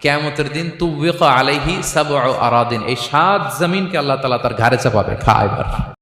কেয়ামতের দিন তুবিকা আলাইহি সাবউ আরাদিন। এই সাত জমিনকে আল্লাহ তালা তার ঘাড়ে চাপাবে। খা, এবার।